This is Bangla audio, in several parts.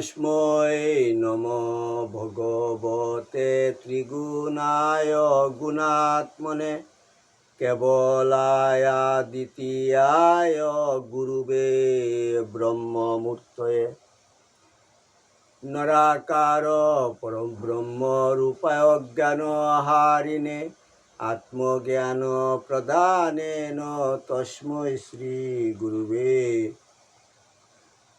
তস্মৈ নম ভগবতে ত্রিগুণায় গুণাত্মনে কেবলায়া দ্বিতীয়ায় গুরুবে ব্রহ্মমূর্তয়ে নরাকার জ্ঞান হারিণে আত্মজ্ঞান প্রদানেন তস্মৈ শ্রী গুরুবে।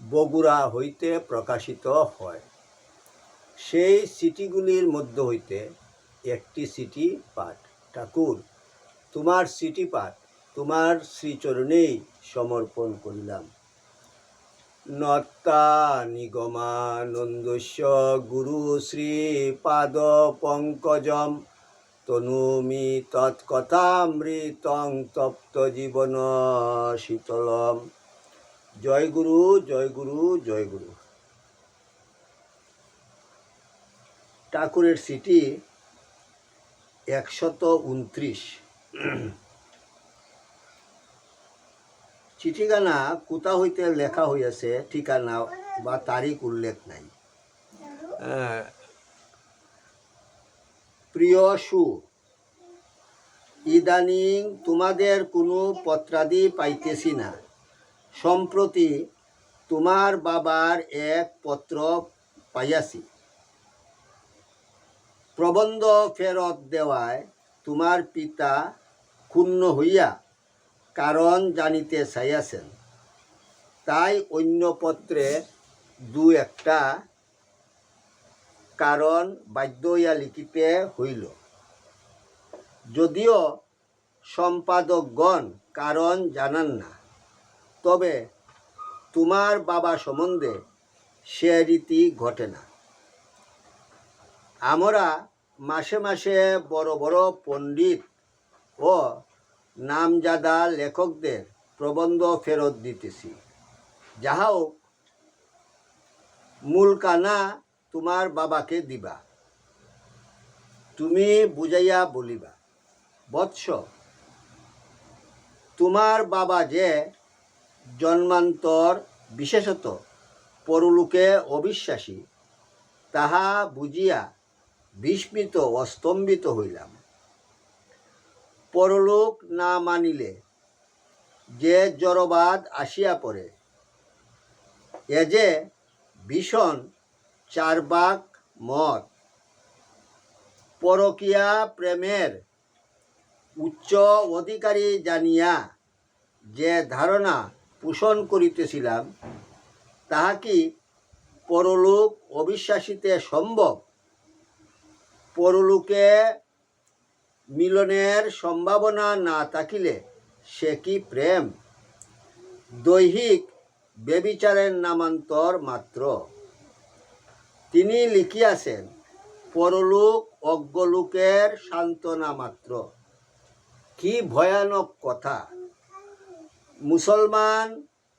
বগুড়া হইতে প্রকাশিত হয়। সেই সিটিগুলির মধ্য হইতে একটি সিটি পাঠ। ঠাকুর, তোমার সিটি পাঠ, তোমার শ্রীচরণেই সমর্পণ করিলাম। নত্তা নিগমানন্দস্য গুরু শ্রী পাদ পঙ্কজম, তনুমি তৎকথামৃতং তপ্ত জীবন শীতলম। জয় গুরু জয় গুরু জয় গুরু। ঠাকুরের সিটি একশত উনত্রিশ। চিঠিখানা কোথা হইতে লেখা হইয়াছে, ঠিকানা বা তারিখ উল্লেখ নাই। প্রিয় সু, ইদানিং তোমাদের কোনো পত্রাদি পাইতেছি না। সম্প্রতি তোমার বাবার এক পত্র পাইয়াছি। প্রবন্ধ ফেরত দেওয়ায় তোমার পিতা ক্ষুণ্ণ হইয়া কারণ জানিতে চাইয়াছেন। তাই অন্য পত্রে দু একটা কারণ বাধ্য লিখিতে হইল। যদিও সম্পাদকগণ কারণ জানান না। তবে তোমার বাবা সম্বন্ধে সে রীতি ঘটে না। আমরা মাসে মাসে বড় বড় পণ্ডিত ও নামজাদা লেখকদের প্রবন্ধ ফেরত দিতেছি। যাহা হোক মূল কানা তোমার বাবাকে দিবা। তুমি বুঝাইয়া বলিবা, বৎস, তোমার বাবা যে জন্মান্তর, বিশেষত পরলোকে অবিশ্বাসী, তাহা বুঝিয়া বিস্মিত ও স্তম্ভিত হইলাম। পরলোক না মানিলে যে জড়বাদ আসিয়া পড়ে, এ যে ভীষণ চারবাক মত। পরকিয়া প্রেমের উচ্চ অধিকারী জানিয়া যে ধারণা পোষণ করিতেছিলাম, তাহা কি পরলোক অবিশ্বাসীতে সম্ভব? পরলোকে মিলনের সম্ভাবনা না থাকিলে সে কি প্রেম? দৈহিক বেবিচারের নামান্তর মাত্র। তিনি লিখিয়াছেন, পরলোক অজ্ঞলোকের সান্ত্বনা মাত্র। কি ভয়ানক কথা! মুসলমান,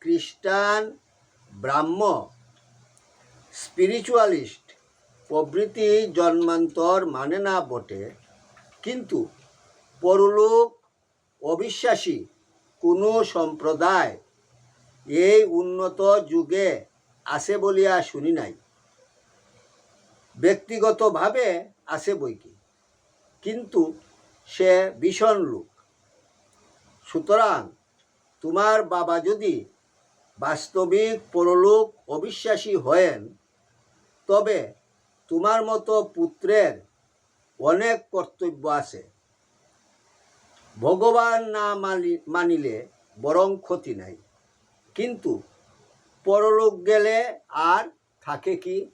খ্রিস্টান, ব্রাহ্ম স্পিরিচুয়ালিস্ট প্রভৃতি জন্মান্তর মানে না বটে, কিন্তু পরলোক অবিশ্বাসী কোনো সম্প্রদায় এই উন্নত যুগে আছে বলিয়া শুনি নাই। ব্যক্তিগতভাবে আছে বইকি কিন্তু সে ভীষণ লোক। সুতরাং তোমার বাবা যদি বাস্তবিক পরলোক অবিশ্বাসী হয়েন, তবে তোমার মতো পুত্রের অনেক কর্তব্য আছে। ভগবান না মানি, মানিলে বরং ক্ষতি নাই। কিন্তু পরলোক গেলে আর থাকে কি?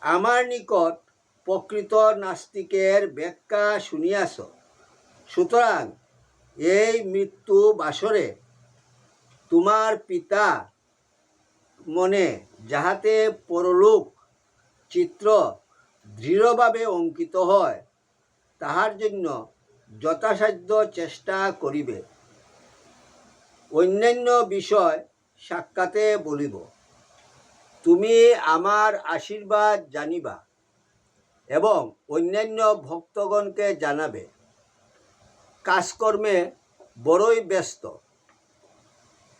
আমার নিকট প্রকৃত নাস্তিকের ব্যাখ্যা শুনিয়াছ। সুতরাং এই মৃত্যু বাসরে তোমার পিতা মনে যাহাতে পরলোক চিত্র দৃঢ়ভাবে অঙ্কিত হয়, তাহার জন্য যথাসাধ্য চেষ্টা করিবে। অন্যান্য বিষয় সাক্ষাতে বলিব, তুমি আমার আশীর্বাদ জানিবা এবং অন্যান্য ভক্তগণকে জানাবে। কাজকর্মে বড়ই ব্যস্ত।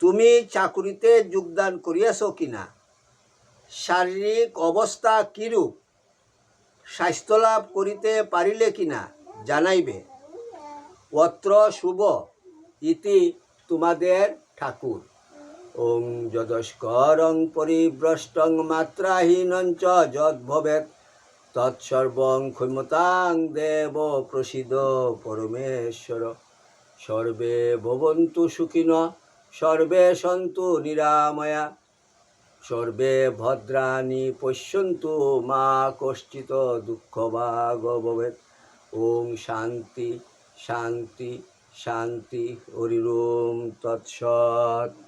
তুমি চাকুরিতে যোগদান করিয়াছ কিনা? শারীরিক অবস্থা কিরূপ? স্বাস্থ্য লাভ করিতে পারিলে কিনা জানাইবে। অত্র শুভ ইতি তোমাদের ঠাকুর। ওং যদস্করং পরিভ্রষ্টং মাত্রাহীনঞ্চ যদ্ভবেত তৎসর্বং ক্ষমতাং দেব প্রসিদ পরমেশ্বর। সর্বে ভবন্তু সুখিন, সর্বে সন্তু নিরাময়া। সর্বে ভদ্রাণি পশ্যন্তু মা কশ্চিত দুঃখ ভাগ ভবেত ওং শান্তি শান্তি শান্তি, হরিরোম তৎসৎ।